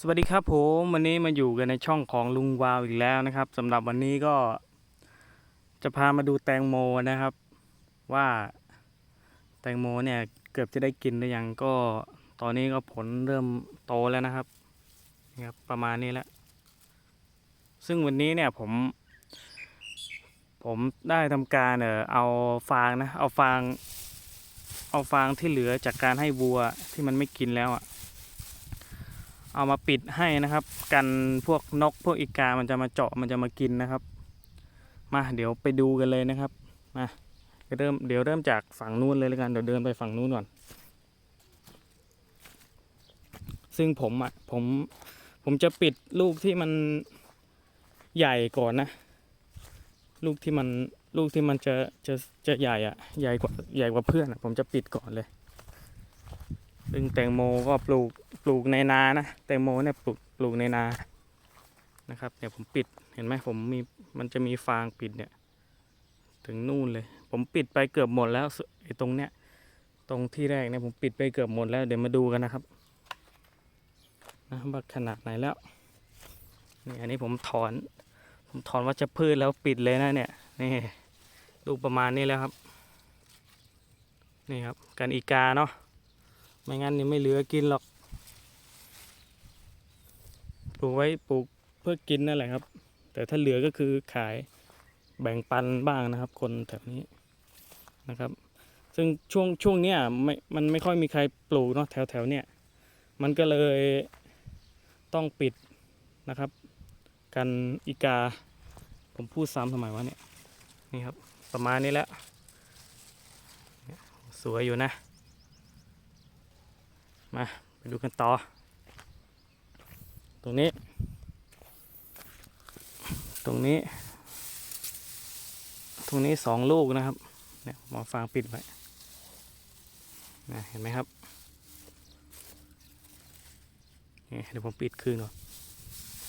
สวัสดีครับผมวันนี้มาอยู่กันในช่องของลุงวาวอีกแล้วนะครับสำหรับวันนี้ก็ จะพามาดูแตงโมนะครับ ว่าแตงโมเนี่ยเกือบจะได้กินหรือยังก็ ตอนนี้ก็ผลเริ่มโตแล้วนะครับนี่ครับ ประมาณนี้แล้วซึ่งวันนี้เนี่ยผม ผมได้ทำการเออเอาฟางนะ เอาฟาง เอาฟางที่เหลือจากการให้วัวที่มันไม่กินแล้วอะ เอามาปิดให้นะครับ กันพวกนกพวกอีกา มันจะมาเจาะมันจะมากินนะครับ มาเดี๋ยวไปดูกันเลยนะครับมาเริ่มเดี๋ยวเริ่มจากฝั่งนู้นเลยแล้วกันเดี๋ยวเดินไปฝั่งนู้นก่อน ซึ่งผมอะผมผมจะปิดลูกที่มันใหญ่ก่อนนะ ลูกที่มันลูกที่มันจะจะจะใหญ่อะใหญ่กว่าใหญ่กว่าเพื่อนอะผมจะปิดก่อนเลยซึ่งแตงโมก็ปลูก ลูกในนานะแตงโมเนี่ยปลูกปลูกในนานะครับเดี๋ยผมปิดเห็นไหมผมมีมันจะมีฟางปิดเนี่ย ถึงนู่นเลย ผมปิดไปเกือบหมดแล้วไอ้ตรงเนี้ยตรงที่แรกเนี่ยผมปิดไปเกือบหมดแล้วเดี๋ยวมาดูกันนะครับนะว่าขนาดไหนแล้วนี่อันนี้ผมถอน ผมถอนวัชพืชแล้วปิดเลยนะเนี่ยนี่ลูกประมาณนี้แล้วครับ นี่ครับกันอีกาเนาะไม่งั้นนี่ไม่เหลือกินหรอก ปลูกไว้ปลูกเพื่อกินนั่นแหละครับ แต่ถ้าเหลือก็คือขายแบ่งปันบ้างนะครับ คนแถวนี้นะครับ ซึ่งช่วงช่วงเนี้ยไม่มันไม่ค่อยมีใครปลูกเนาะแถวแถวเนี้ยมันก็เลยต้องปิดนะครับ กันอีกา ผมพูดซ้ำทำไมวะเนี่ยนี่ครับ ประมาณนี้แล้วสวยอยู่นะ มา ไปดูกันต่อ ตรงนี้ ตรงนี้ ตรงนี้สองลูกนะครับ เนี่ยหมอฟางปิดไว้นะเห็นไหมครับเดี๋ยวผมปิดคืนก่อน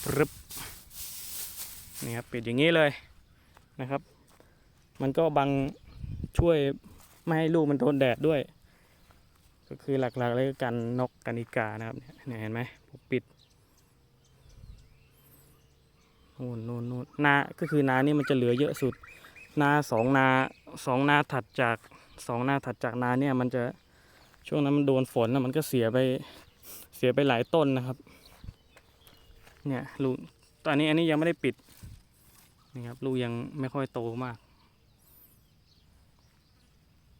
ปึ๊บนี่ครับปิดอย่างนี้เลยนะครับ มันก็บังช่วยไม่ให้ลูกมันโดนแดดด้วย ก็คือหลักๆเลยกันนกกันอีกานะครับเนี่ยเห็นไหมผมปิด นู่นนู่นนู่นนาก็คือนานี่มันจะเหลือเยอะสุด นาสองนาสองนาถัดจากสองนาถัดจากนาเนี่ยมันจะช่วงนั้นมันโดนฝนนะมันก็เสียไปเสียไปหลายต้นนะครับ เนี่ยลูกตอนนี้อันนี้ยังไม่ได้ปิดนี่ครับลูกยังไม่ค่อยโตมาก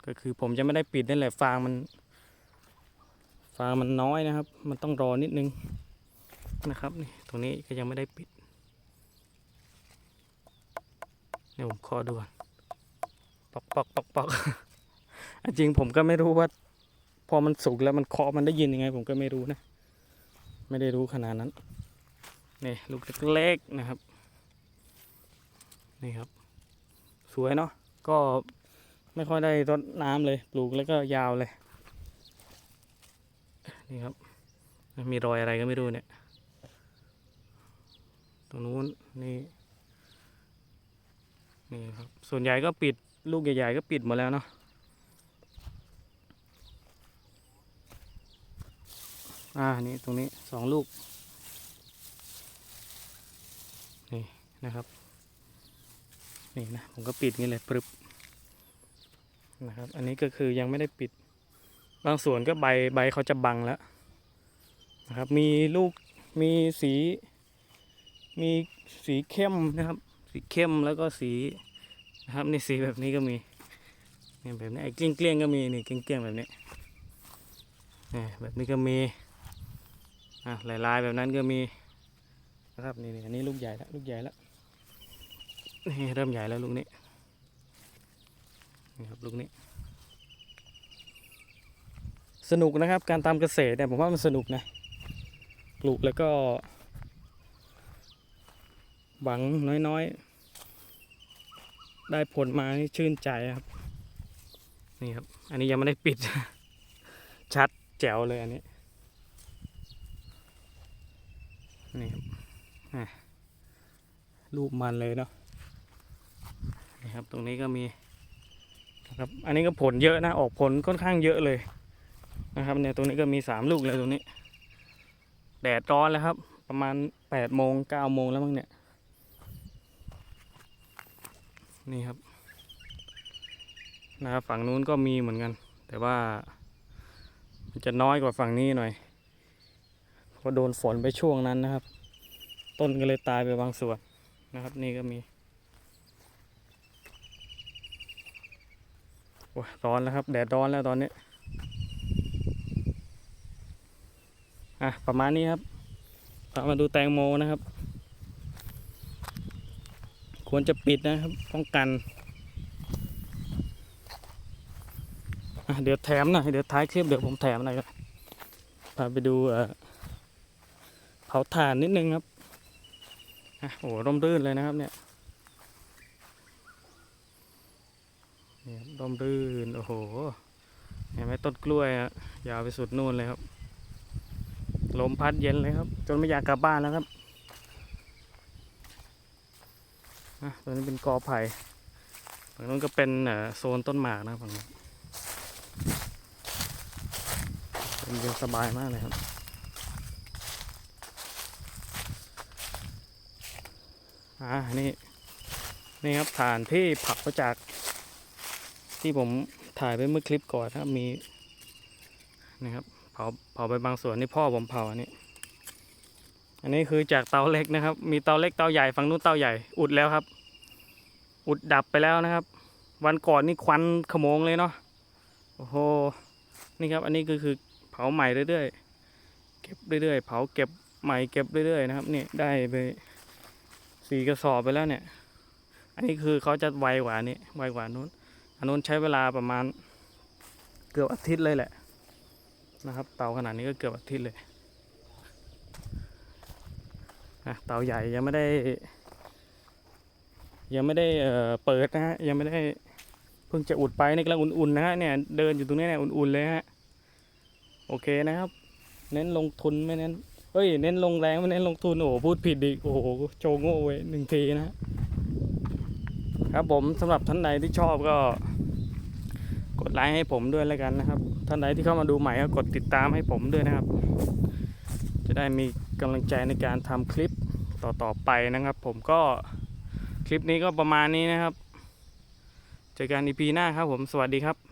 ก็คือผมจะไม่ได้ปิดนั่นแหละฟางมัน ฟางมันน้อยนะครับ มันต้องรอนิดนึงนะครับนี่ตรงนี้ก็ยังไม่ได้ปิด เดี๋ยผมขอดูก่อนปอกปอกปอกปอกจริงผมก็ไม่รู้ว่า พอมันสุกแล้วมันเคาะมันได้ยินยังไง ผมก็ไม่รู้นะ ไม่ได้รู้ขนาดนั้น นี่ลูกเล็กๆนะครับ นี่ครับ สวยเนาะ ก็ไม่ค่อยได้รดน้ำเลย ปลูกแล้วก็ยาวเลย นี่ครับ มีรอยอะไรก็ไม่รู้เนี่ย ตรงนู้นนี่ นี่ครับ ส่วนใหญ่ก็ปิดลูกใหญ่ๆก็ปิดหมดแล้วเนาะอ่านี่ตรงนี้สองลูก นี่นะครับ นี่นะผมก็ปิดงี้เลยปรึบนะครับ อันนี้ก็คือยังไม่ได้ปิด บางส่วนก็ใบใบเขาจะบังแล้วนะครับ มีลูกมีสี มีสีเข้มนะครับ สีเข้มแล้วก็สีนะครับนี่สีแบบนี้ก็มีเนี่ยแบบนี้ไอ้เกลี้ยงเกลี้ยงก็มีนี่เกลี้ยงเกลี้ยงแบบนี้นี่แบบนี้ก็มีอะลายลายๆแบบนั้นก็มีนะครับนี่นี่อันนี้ลูกใหญ่แล้วลูกใหญ่แล้วนี่เริ่มใหญ่แล้วลูกนี้นี่ครับลูกนี้ สนุกนะครับการทำเกษตรเนี่ยผมว่ามันสนุกนะปลูกแล้วก็ หวังน้อยๆ ได้ผลมานี่ชื่นใจครับ นี่ครับ อันนี้ยังไม่ได้ปิด ชัดแจ๋วเลยอันนี้ นี่ครับรูปมันเลยเนาะนี่ครับ ตรงนี้ก็มีนะครับ อันนี้ก็ผลเยอะนะ ออกผลค่อนข้างเยอะเลยนะครับ เนี่ยตรงนี้ก็มีสามลูกเลยตรงนี้ แดดร้อนแล้วครับ ประมาณแปดโมงเก้าโมงแล้วมั้งเนี่ย นี่ครับนะครับฝั่งนู้นก็มีเหมือนกัน แต่ว่ามันจะน้อยกว่าฝั่งนี้หน่อยเพราะโดนฝนไปช่วงนั้นนะครับ ต้นก็เลยตายไปบางส่วนนะครับ นี่ก็มีโอ้ร้อนแล้วครับ แดดร้อนแล้วตอนนี้อะประมาณนี้ครับมาดูแตงโมนะครับ ควรจะปิดนะครับป้องกันเดี๋ยวแถมหน่อยเดี๋ยวท้ายคลิปเดี๋ยวผมแถมหน่อยครับพาไปดูเผาถ่านนิดนึงครับอะโอ้ร่มรื่นเลยนะครับเนี่ยนี่ร่มรื่นโอ้โหเห็นไหมต้นกล้วยยาวไปสุดนู่นเลยครับลมพัดเย็นเลยครับ จนไม่อยากกลับบ้านแล้วครับ อะตัวนี้เป็นกอไผ่ฝั่งนู้นก็เป็นโซนต้นหมากนะฝั่งนู้นเป็นเย็นสบายมากเลยครับอ่านี่นี่ครับฐานที่ผักมาจาก ที่ผมถ่ายไปเมื่อคลิปก่อนนะมีนี่ครับเผาเผาไปบางส่วนนี่พ่อผมเผาอันนี้ อันนี้คือจากเตาเล็กนะครับ มีเตาเล็กเตาใหญ่ฝั่งนู้นเตาใหญ่ อุดแล้วครับ อุดดับไปแล้วนะครับ วันก่อนนี่ควันขโมงเลยเนาะโอ้โหนี่ครับ อันนี้ก็คือเผาใหม่เรื่อยๆเก็บเรื่อยๆเผาเก็บใหม่เก็บเรื่อยๆนะครับนี่ได้ไปสี่กระสอบไปแล้วเนี่ย อันนี้คือเขาจะไวกว่านี้ไวกว่านู้นอันนู้นใช้เวลาประมาณเกือบอาทิตย์เลยแหละนะครับ เตาขนาดนี้ก็เกือบอาทิตย์เลย อะเตาใหญ่ยังไม่ได้ ยังไม่ได้เอ่อเปิดนะฮะยังไม่ได้เพิ่งจะอุดไปนี่กำลังอุ่นๆนะฮะเนี่ยเดินอยู่ตรงนี้เนี่ยอุ่นๆเลยฮะโอเคนะครับ เน้นลงทุนไม่เน้นเอ้ยเน้นลงแรงไม่เน้นลงทุนโอ้พูดผิดอีกโอ้โหโจโง่ไว้หนึ่งทีนะครับผมสำหรับท่านใดที่ชอบก็ กดไลค์ให้ผมด้วยแล้วกันนะครับ ท่านใดที่เข้ามาดูใหม่ก็กดติดตามให้ผมด้วยนะครับ จะได้มีกำลังใจในการทำคลิป ต่อๆไปนะครับ ผมก็คลิปนี้ก็ประมาณนี้นะครับ เจอกันอีพีหน้าครับผมสวัสดีครับ